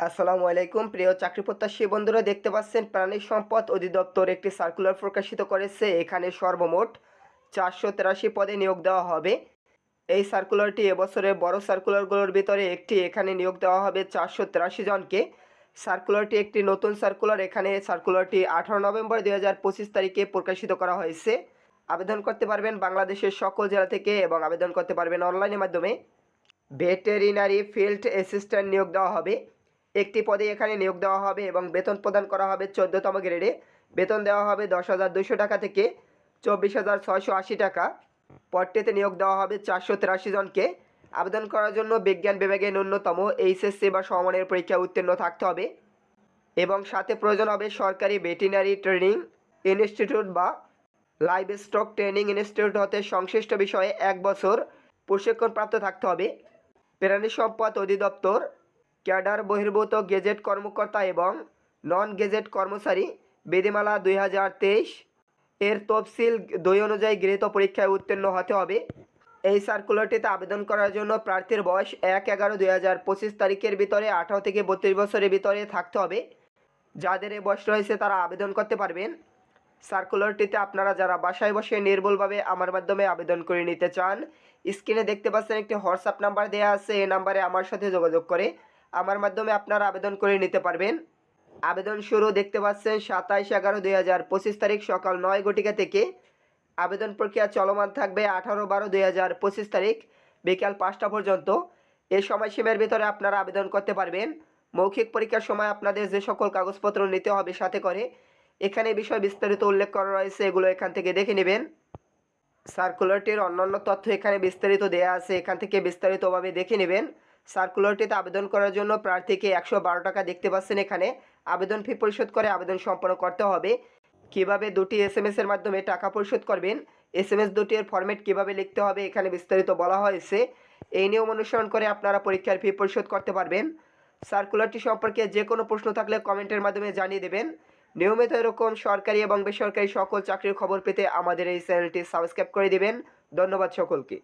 আসসালামু আলাইকুম। প্রিয় চাকরি প্রত্যাশী বন্ধুরা, দেখতে পাচ্ছেন প্রাণী সম্পদ অধিদপ্তর একটি সার্কুলার প্রকাশিত করেছে। এখানে সর্বমোট চারশো তেরাশি পদে নিয়োগ দেওয়া হবে। এই সার্কুলারটি এবছরের বড় সার্কুলারগুলোর ভিতরে একটি। এখানে নিয়োগ দেওয়া হবে চারশো তেরাশি জনকে। সার্কুলারটি একটি নতুন সার্কুলার এখানে সার্কুলারটি আঠারো নভেম্বর দুই হাজার পঁচিশ তারিখে প্রকাশিত করা হয়েছে। আবেদন করতে পারবেন বাংলাদেশের সকল জেলা থেকে এবং আবেদন করতে পারবেন অনলাইনের মাধ্যমে। ভেটেরিনারি ফিল্ড অ্যাসিস্ট্যান্ট নিয়োগ দেওয়া হবে। একটি পদে এখানে নিয়োগ দেওয়া হবে এবং বেতন প্রদান করা হবে চোদ্দতম গ্রেডে। বেতন দেওয়া হবে দশ হাজার দুশো টাকা থেকে চব্বিশ হাজার ছয়শো আশি টাকা। পদটিতে নিয়োগ দেওয়া হবে চারশো তিরাশি জনকে। আবেদন করার জন্য বিজ্ঞান বিভাগে ন্যূনতম এইচএসসি বা সমমানের পরীক্ষা উত্তীর্ণ থাকতে হবে এবং সাথে প্রয়োজন হবে সরকারি ভেটেরিনারি ট্রেনিং ইনস্টিটিউট বা লাইভ স্টক ট্রেনিং ইনস্টিটিউট হতে সংশ্লিষ্ট বিষয়ে এক বছর প্রশিক্ষণপ্রাপ্ত থাকতে হবে। প্রাণী সম্পদ অধিদপ্তর ক্যাডার বহির্ভূত গেজেট কর্মকর্তা এবং নন গেজেট কর্মচারী, বেদিমালা দুই হাজার তেইশ। এর তফসিল দুই অনুযায়ী গৃহীত পরীক্ষায় উত্তীর্ণ হতে হবে। এই সার্কুলারটিতে আবেদন করার জন্য প্রার্থীর বয়স এক এগারো দুই হাজার পঁচিশ তারিখের ভিতরে আঠারো থেকে বত্রিশ বছরের ভিতরে থাকতে হবে। যাদের এই বয়স রয়েছে তারা আবেদন করতে পারবেন। সার্কুলারটিতে আপনারা যারা বাসায় বসে নির্ভুলভাবে আমার মাধ্যমে আবেদন করে নিতে চান, স্ক্রিনে দেখতে পাচ্ছেন একটি হোয়াটসঅ্যাপ নাম্বার দেওয়া আছে, এই নাম্বারে আমার সাথে যোগাযোগ করে আমার মাধ্যমে আপনারা আবেদন করে নিতে পারবেন। আবেদন শুরু দেখতে পাচ্ছেন সাতাইশ এগারো দুই হাজার পঁচিশ তারিখ সকাল নয় ঘটিকা থেকে। আবেদন প্রক্রিয়া চলমান থাকবে আঠারো বারো দুই হাজার পঁচিশ তারিখ বিকাল পাঁচটা পর্যন্ত। এই সময়সীমার ভিতরে আপনারা আবেদন করতে পারবেন। মৌখিক পরীক্ষার সময় আপনাদের যে সকল কাগজপত্র নিতে হবে সাথে করে এখানে বিষয় বিস্তারিত উল্লেখ করা রয়েছে, এগুলো এখান থেকে দেখে নেবেন। সার্কুলারটির অন্যান্য তথ্য এখানে বিস্তারিত দেয়া আছে, এখান থেকে বিস্তারিতভাবে দেখে নেবেন। সার্কুলারটিতে আবেদন করার জন্য প্রার্থীকে একশো বারো টাকা দেখতে পাচ্ছেন এখানে। আবেদন ফি পরিশোধ করে আবেদন সম্পন্ন করতে হবে। কীভাবে দুটি এস এম এর মাধ্যমে টাকা পরিশোধ করবেন? এস এম এস দুটির ফরম্যাট কীভাবে লিখতে হবে? এখানে বিস্তারিত বলা হয়েছে। এই নিয়ম অনুসরণ করে আপনারা পরীক্ষার ফি পরিশোধ করতে পারবেন। সার্কুলারটি সম্পর্কে যে কোনো প্রশ্ন থাকলে কমেন্টের মাধ্যমে জানিয়ে দেবেন। নিয়মিত এরকম সরকারি এবং বেসরকারি সকল চাকরির খবর পেতে আমাদের এই চ্যানেলটি সাবস্ক্রাইব করে দেবেন। ধন্যবাদ সকলকে।